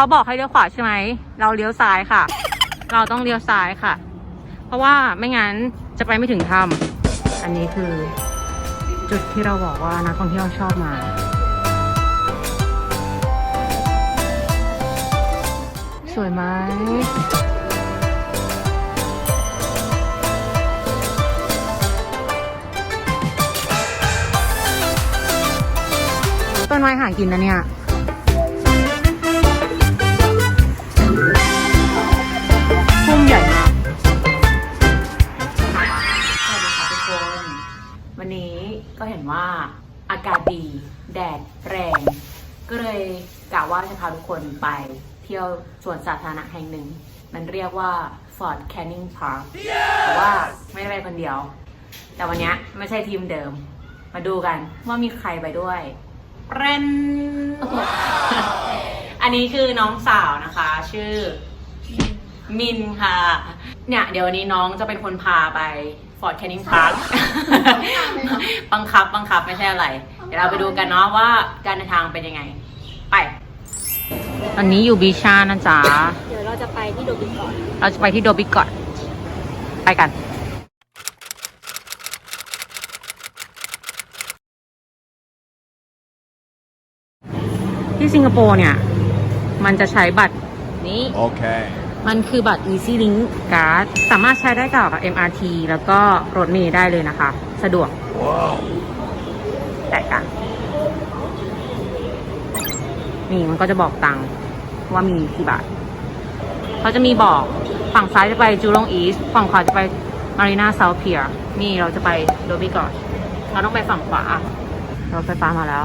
เขาบอกให้เลี้ยวขวาใช่ไหม เราเลี้ยวซ้ายค่ะ เราต้องเลี้ยวซ้ายค่ะ เพราะว่าไม่งั้นจะไปไม่ถึงถ้ำอันนี้คือจุดที่เราบอกว่านักท่องเที่ยวชอบมา สวยไหมต้นไม้หากินนะเนี่ย นว่าอากาศดี แดดแรง ก็เลยกะว่าจะพาทุกคนไปเที่ยวสวนสาธารณะแห่งหนึ่ง มันเรียกว่า Fort Canning Park แต่ว่าไม่ได้ไปคนเดียว แต่วันนี้ไม่ใช่ทีมเดิม มาดูกันว่ามีใครไปด้วยเรนอันนี้คือน้องสาวนะคะ ชื่อมินค่ะ เนี่ยเดี๋ยววันนี้น้องจะเป็นคนพาไป ฟอร์ดแคนนิงพาร์คบังคับบังคับไม่ใช่อะไร เดี๋ยวเราไปดูกันเนาะว่าการเดินทางเป็นยังไง ไป ตอนนี้อยู่บีชานะจ๊ะ เดี๋ยวเราจะไปที่โดบิก่อนเราจะไปที่โดบิก่อน ไปกัน ที่สิงคโปร์เนี่ย มันจะใช้บัตรนี้ Okay. มันคือบัตร Easy Link Card สามารถใช้ได้กับ MRT แล้วก็รถเมล์ได้เลยนะคะ สะดวกแตกต่างนี่มันก็จะบอกตังค์ว่ามีกี่บาทเขาจะมีบอกฝั่งซ้ายจะไปจูลงอีสฝั่งขวาจะไปมารีนาเซาเพียร์นี่เราจะไปโดบิกอชเราต้องไปฝั่งขวา เรถไฟฟ้ามาแล้ว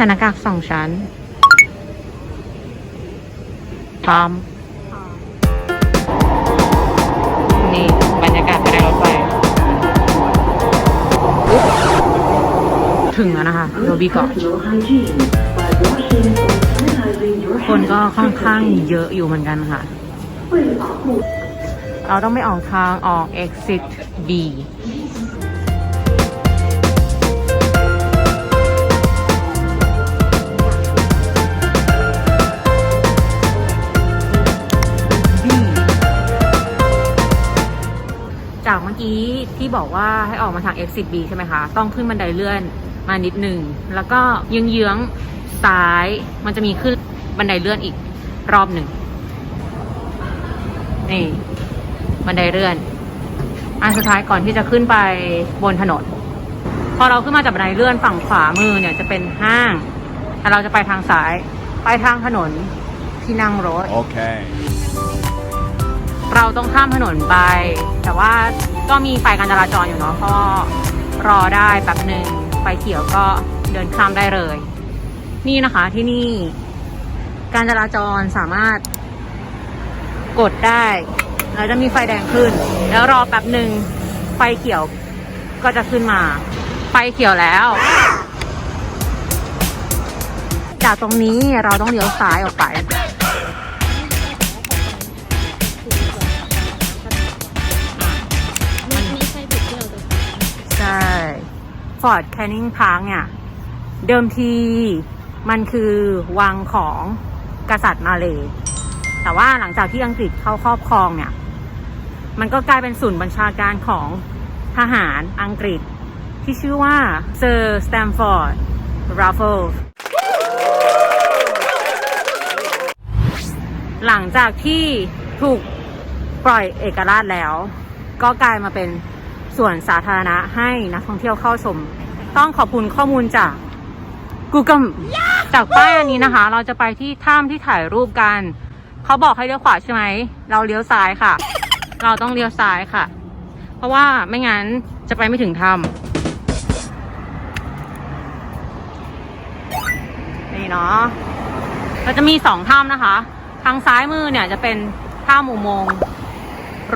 นั่งใส่หน้ากากสองชั้น พร้อม นี่ บรรยากาศภายในรถไฟ ถึงแล้วนะคะโรบีเกาะคนก็ค่อนข้างเยอะอยู่เหมือนกันค่ะ เราต้องไม่ออกทางออก exit B จากเมื่อกี้ที่บอกว่าให้ออกมาทาง exit B ใช่ไหมคะ ต้องขึ้นบันไดเลื่อนมานิดหนึ่ง แล้วก็เยื้องๆซ้ายมันจะมีขึ้นบันไดเลื่อนอีกรอบหนึ่งนี่บันไดเลื่อน อันสุดท้ายก่อนที่จะขึ้นไปบนถนน พอเราขึ้นมาจากบันไดเลื่อนฝั่งขวามือเนี่ยจะเป็นห้างแต่เราจะไปทางซ้าย ไปทางถนนที่นั่งรถ Okay. เเราต้องข้ามถนนไป แต่ว่าก็มีไฟการจราจรอยู่เนาะก็รอได้แป๊บหนึ่งไฟเขียวก็เดินข้ามได้เลย นี่นะคะที่นี่ การจราจรสามารถกดได้ แล้วจะมีไฟแดงขึ้น แล้วรอแป๊บหนึ่งไฟเขียวก็จะขึ้นมา ไฟเขียวแล้ว จากตรงนี้เราต้องเลี้ยวซ้ายออกไป ฟอร์ดแคนนิงพาร์คเนี่ย เดิมทีมันคือวังของกษัตริย์มาเลย แต่ว่าหลังจากที่อังกฤษเข้าครอบครองเนี่ย มันก็กลายเป็นศูนย์บัญชาการของทหารอังกฤษที่ชื่อว่าเซอร์สแตมฟอร์ดราฟเฟิลหลังจากที่ถูกปล่อยเอกราชแล้ว ก็กลายมาเป็น ส่วนสาธารณะให้นักท่องเที่ยวเข้าชม ต้องขอบคุณข้อมูลจาก Google จากป้ายอันนี้นะคะ เราจะไปที่ถ้ำที่ถ่ายรูปกัน เขาบอกให้เลี้ยวขวาใช่ไหม เราเลี้ยวซ้ายค่ะ เราต้องเลี้ยวซ้ายค่ะ เพราะว่าไม่งั้นจะไปไม่ถึงถ้ำนี่เนาะเราจะมีสองถ้ำนะคะ ทางซ้ายมือเนี่ยจะเป็นถ้ำอุโมงค์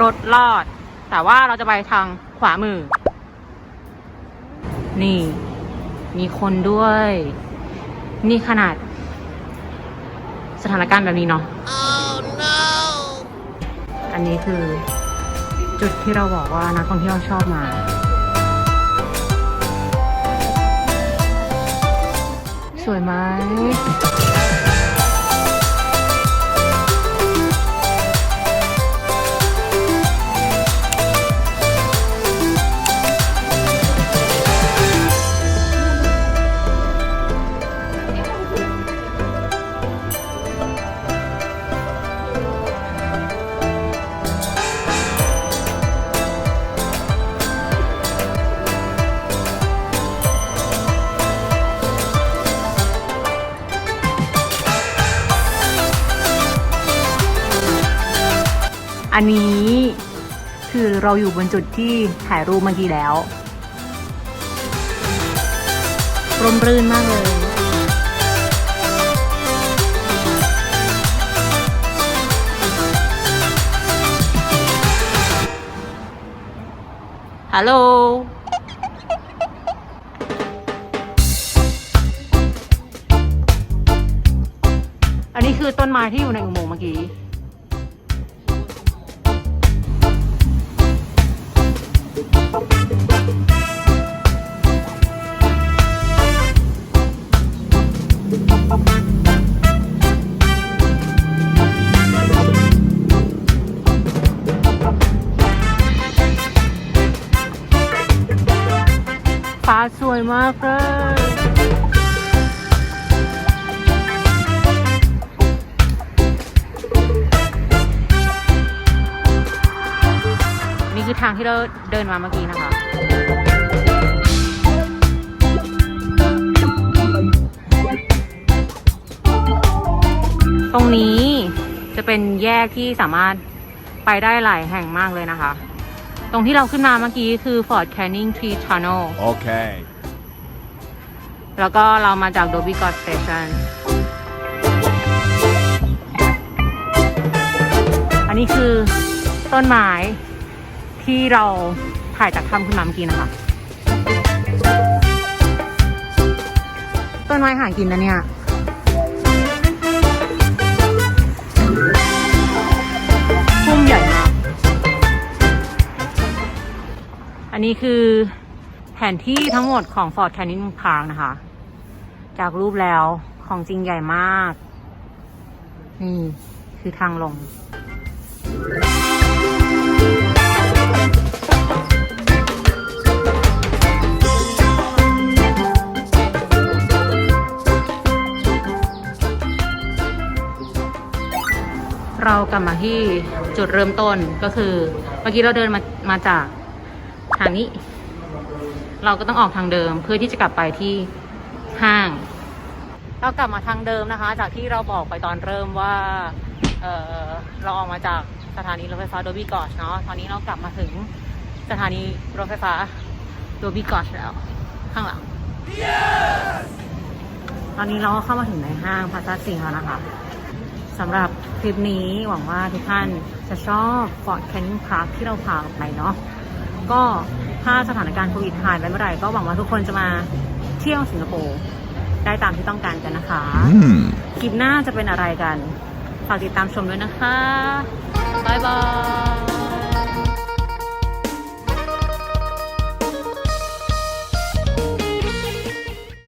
รถลอด แต่ว่าเราจะไปทาง ขวามือ นี่ มีคนด้วย นี่ขนาด สถานการณ์แบบนี้เนาะอันนี้คือจุดที่เราบอกว่านักท่องเที่ยวชอบมา สวยไหม อันนี้คือเราอยู่บนจุดที่ถ่ายรูปเมื่อกี้แล้วร่มรื่นมากเลย ฮัลโหลอันนี้คือต้นไม้ที่อยู่ในอุโมงค์เมื่อกี้าสวยมากเลยนี่คือทางที่เราเดินมาเมื่อกี้นะคะตรงนี้จะเป็นแยกที่สามารถไปได้หลายแห่งมากเลยนะคะ ตรงที่เราขึ้นมาเมื่อกี้คือ Fort Canning Tree Tunnel Okay. แล้วก็เรามาจาก Dobby God Station อันนี้คือต้นไม้ที่เราถ่ายจากถ้ำขึ้นมาเมื่อกี้นะคะ ต้นไม้หากินนะเนี่ย นี้คือแผนที่ทั้งหมดของ Fort Canning Park นะคะ จากรูปแล้วของจริงใหญ่มาก นี่คือทางลง เรากลับมาที่จุดเริ่มต้นก็คือ เมื่อกี้เราเดินมามาจาก ทางนี้ เราก็ต้องออกทางเดิมเพื่อที่จะกลับไปที่ห้าง เรากลับมาทางเดิมนะคะ จากที่เราบอกไปตอนเริ่มว่าเเราออกมาจากสถานีรถไฟฟ้าโดบีกอชเนาะตอนนี้เรากลับมาถึงสถานีรถไฟฟ้าโดบีกอชแล้ว ข้างหลังตอนนี้เราก็เข้ามาถึงในห้างพาซาซิงแล้วนะคะสำหรับคลิปนี้หวังว่าทุกท่านจะชอบ Fort Canning Park ที่เราพาไปเนาะ ก็ถ้าสถานการณ์โควิดหายไปเมื่อไหร่ก็หวังว่าทุกคนจะมาเที่ยวสิงคโปร์ได้ตามที่ต้องการกันนะคะ Hmm. คลิปหน้าจะเป็นอะไรกัน ฝากติดตามชมด้วยนะคะบ๊ายบาย